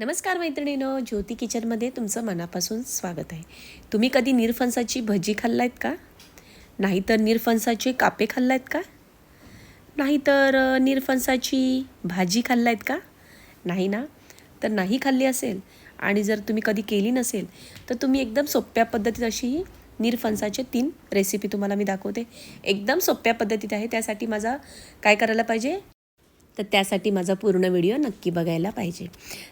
नमस्कार मैत्रिणीनो ज्योती किचनमध्ये तुमचं मनापासून स्वागत आहे. तुम्ही कधी निरफणसाची भजी खाल्लायत का? नाहीतर निरफणसाचे कापे खाल्लायत का? नाहीतर निरफणसाची भाजी खाल्लायत का? नाही ना? तर नाही खाल्ली असेल. आणि जर तुम्ही कधी केली नसेल तर तुम्ही एकदम सोप्या पद्धतीत अशी ही निरफणसाचे तीन रेसिपी तुम्हाला मी दाखवते. एकदम सोप्या पद्धतीत आहे. त्यासाठी माझा काय करायला पाहिजे? तर त्यासाठी माझा पूर्ण व्हिडिओ नक्की बघायला पाहिजे.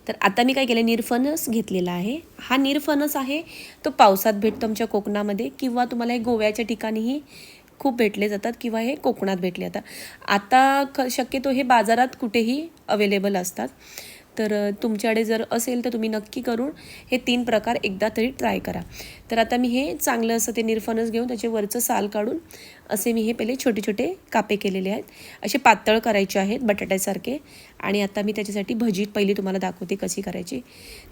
तर आता मी काय केलं निरफणस घेतलेला आहे. हा निरफणस आहे तो पावसात भेटतो आमच्या कोकणामध्ये किंवा तुम्हाला हे गोव्याच्या ठिकाणीही खूप भेटले जातात किंवा हे कोकणात भेटले जातात. आता क शक्यतो हे बाजारात कुठेही अवेलेबल असतात. तर तुमच्याकडे जर असेल तर तुम्ही नक्की करून हे तीन प्रकार एकदा तरी ट्राय करा. तर आता मी हे चांगलं असं ते निरफणस घेऊन त्याचे वरचं साल काढून असे मी हे पहिले छोटे छोटे कापे केलेले आहेत. असे पातळ करायचे आहेत बटाट्यासारखे आणि आता मी त्याच्यासाठी भजी पहिली तुम्हाला दाखवते कशी करायची.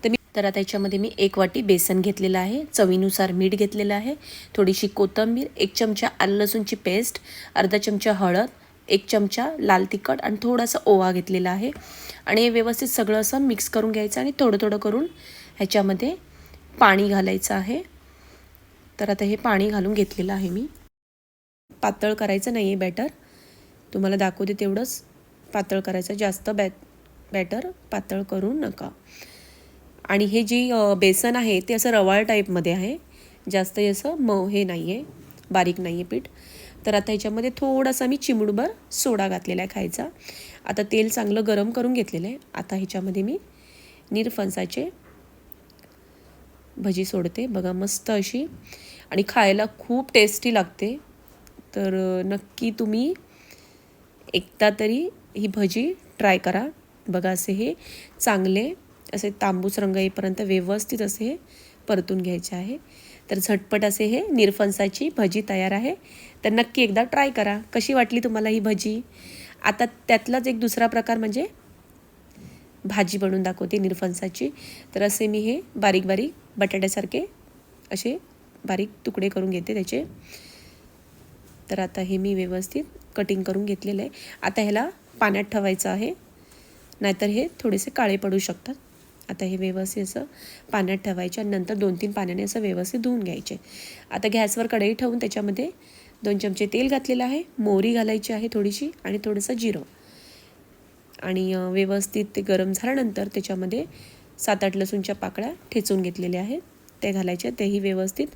तर मी तर आता याच्यामध्ये मी एक वाटी बेसन घेतलेलं आहे. चवीनुसार मीठ घेतलेलं आहे. थोडीशी कोथिंबीर एक चमचा आलं लसूणची पेस्ट अर्धा चमचा हळद एक चमचा लाल तिखट आणि थोडासा ओवा घेतलेला आहे. आणि हे व्यवस्थित सगळं असं मिक्स करून घ्यायचं आणि थोडं थोडं करून ह्याच्यामध्ये पाणी घालायचं आहे. तर आता हे पाणी घालून घेतलेलं आहे मी. पातळ करायचं नाही आहे बॅटर तुम्हाला दाखवते तेवढंच. पातळ करायचं. जास्त बॅ बॅटर पातळ करू नका. आणि हे जी बेसन आहे ते असं रवाळ टाईपमध्ये आहे. जास्त असं मऊ हे नाही आहे बारीक नाही आहे पीठ. तर आता ह्याच्यामध्ये थोडासा मी चिमूडभर सोडा घातलेला आहे खायचा. आता तेल चांगलं गरम करून घेतलेलं आहे. आता ह्याच्यामध्ये मी निरफणसाचे भजी सोडते. बघा मस्त अशी. आणि खायला खूप टेस्टी लागते. तर नक्की तुम्ही एकदा तरी ही भजी ट्राय करा. बघा असे हे चांगले असे तांबूस रंग येईपर्यंत व्यवस्थित असे हे परतून घ्यायचे आहे. तर झटपट असे हे निरफणसाची भजी तयार आहे. तर नक्की एकदा ट्राय करा. कशी वाटली तुम्हाला ही भजी? आता त्यातलाच एक दुसरा प्रकार म्हणजे भाजी बनवून दाखवते निरफणसाची. तर असे मी हे बारीक बारीक बटाट्यासारखे असे बारीक तुकडे करून घेते त्याचे. तर आता हे मी व्यवस्थित कटिंग करून घेतलेलं आहे. आता ह्याला पाण्यात ठेवायचं आहे. नाहीतर हे थोडेसे काळे पडू शकतात. आता हे व्यवस्थित असं पाण्यात ठेवायचे आणि नंतर दोन तीन पाण्याने असं व्यवस्थित धुवून घ्यायचे. आता गॅसवर कढई ठेवून त्याच्यामध्ये दोन चमचे तेल घातलेलं आहे मोहरी घालायची आहे थोडीशी आणि थोडंसं जिरं. आणि व्यवस्थित ते गरम झाल्यानंतर त्याच्यामध्ये सात आठ लसूणच्या पाकळ्या ठेचून घेतलेल्या आहेत. ते घालायच्या तेही व्यवस्थित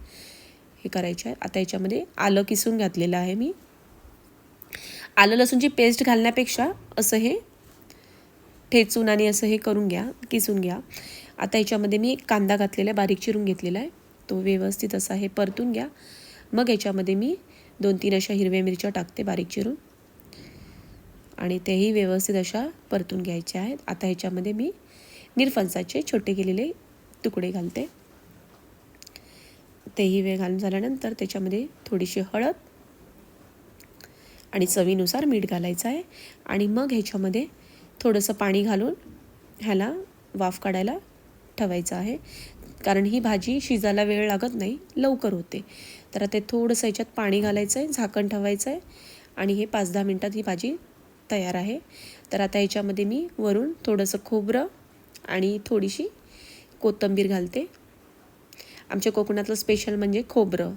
हे करायचे आहे. आता याच्यामध्ये आलं किसून घातलेलं आहे मी. आलं लसूणची पेस्ट घालण्यापेक्षा असं हे ठेचून आणि असं हे करून घ्या किसून घ्या. आता याच्यामध्ये मी कांदा घातलेला आहे बारीक चिरून घेतलेला आहे. तो व्यवस्थित असा हे परतून घ्या. मग याच्यामध्ये मी दोन तीन अशा हिरव्या मिरच्या टाकते बारीक चिरून. आणि तेही व्यवस्थित अशा परतून घ्यायच्या आहेत. आता ह्याच्यामध्ये मी निरफणसाचे छोटे केलेले तुकडे घालते. तेही वेळ घालून झाल्यानंतर त्याच्यामध्ये थोडीशी हळद आणि चवीनुसार मीठ घालायचं आहे. आणि मग ह्याच्यामध्ये थोडंसं पाणी घालून ह्याला वाफ काढायला ठेवायचं आहे. कारण ही भाजी शिजायला वेळ लागत नाही लवकर होते. तर आता थोडंसं ह्याच्यात पाणी घालायचं आहे झाकण ठेवायचं आहे आणि हे पाच दहा मिनटात ही भाजी तयार आहे. तर आता ह्याच्यामध्ये मी वरून थोडंसं खोबरं आणि थोडीशी कोथिंबीर घालते. आमच्या कोकणातलं स्पेशल म्हणजे खोबरं.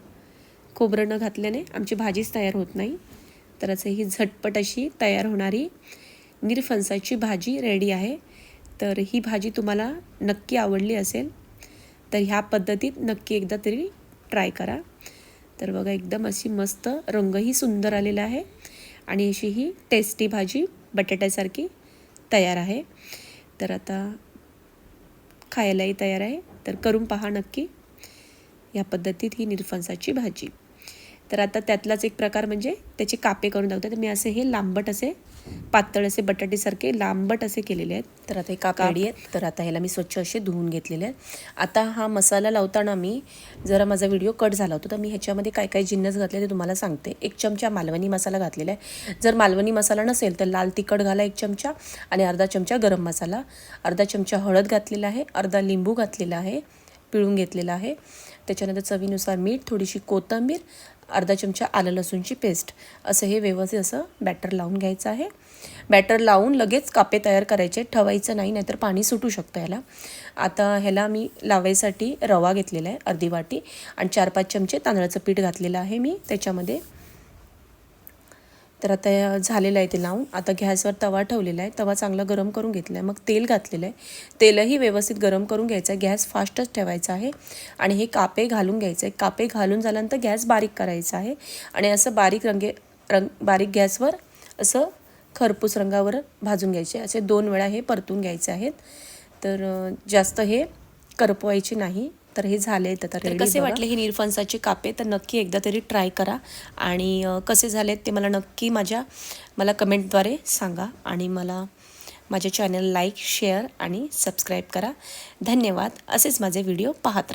खोबरं न घातल्याने आमची भाजीच तयार होत नाही. तर असं ही झटपट अशी तयार होणारी निरफणसाची भाजी रेडी आहे. तर ही भाजी तुम्हाला नक्की आवडली असेल तर ह्या पद्धतीत नक्की एकदा तरी ट्राय करा. तर बघा एकदम अशी मस्त रंगही सुंदर आलेला आहे आणि अशी ही टेस्टी भाजी बटाट्यासारखी तयार आहे. तर आता खायलाही तयार आहे. तर करून पहा नक्की. या पद्धतीत ही निरफणसाची भाजी. तर आता त्यातलाच एक प्रकार म्हणजे त्याचे कापे करून दाखवते. तर मी असे हे लांबट असे पातळ असे बटाटेसारखे लांबट असे केलेले आहेत. तर आता हे काप रेडी आहेत. तर आता ह्याला मी स्वच्छ असे धुवून घेतलेले आहेत. आता हा मसाला लावताना मी जरा माझा व्हिडिओ कट झाला होता. तर मी ह्याच्यामध्ये काय काय जिन्नस घातले ते तुम्हाला सांगते. एक चमचा मालवणी मसाला घातलेला आहे. जर मालवणी मसाला नसेल तर लाल तिखट घाला एक चमचा आणि अर्धा चमचा गरम मसाला. अर्धा चमचा हळद घातलेला आहे. अर्धा लिंबू घातलेला आहे. पिळून घेतलेला आहे. त्याच्यानंतर चवीनुसार मीठ थोडीशी कोथिंबीर अर्धा चमचा आलं लसूणची पेस्ट असं हे व्यवस्थित असं बॅटर लावून घ्यायचं आहे. बॅटर लावून लगेच कापे तयार करायचे. ठवायचं नाही नाहीतर पाणी सुटू शकतं ह्याला. आता ह्याला मी लावायसाठी रवा घेतलेला आहे अर्धी वाटी. आणि चार पाच चमचे तांदळाचं पीठ घातलेलं आहे मी. त्याच्यामध्ये तर आता झालेलं आहे ते लावून. आता गॅसवर तवा ठेवलेला आहे. तवा चांगला गरम करून घेतला आहे मग तेल घातलेलं आहे. तेलही व्यवस्थित गरम करून घ्यायचं आहे. गॅस फास्टच ठेवायचा आहे. आणि हे कापे घालून घ्यायचं आहे. कापे घालून झाल्यानंतर गॅस बारीक करायचा आहे. आणि असं बारीक रंगे रंग बारीक गॅसवर असं खरपूस रंगावर भाजून घ्यायचे. असे दोन वेळा हे परतून घ्यायचे आहेत. तर जास्त हे करपवायचे नाही. तर हे झाले तर कसे वाटले हे निरफणसाचे कापे? तर नक्की एकदा तरी ट्राय करा. आणि कसे झालेत ते मला नक्की माझ्या मला कमेंटद्वारे सांगा. आणि मला माझ्या चॅनल लाईक शेअर आणि सबस्क्राईब करा. धन्यवाद. असेच माझे व्हिडिओ पाहत राहा.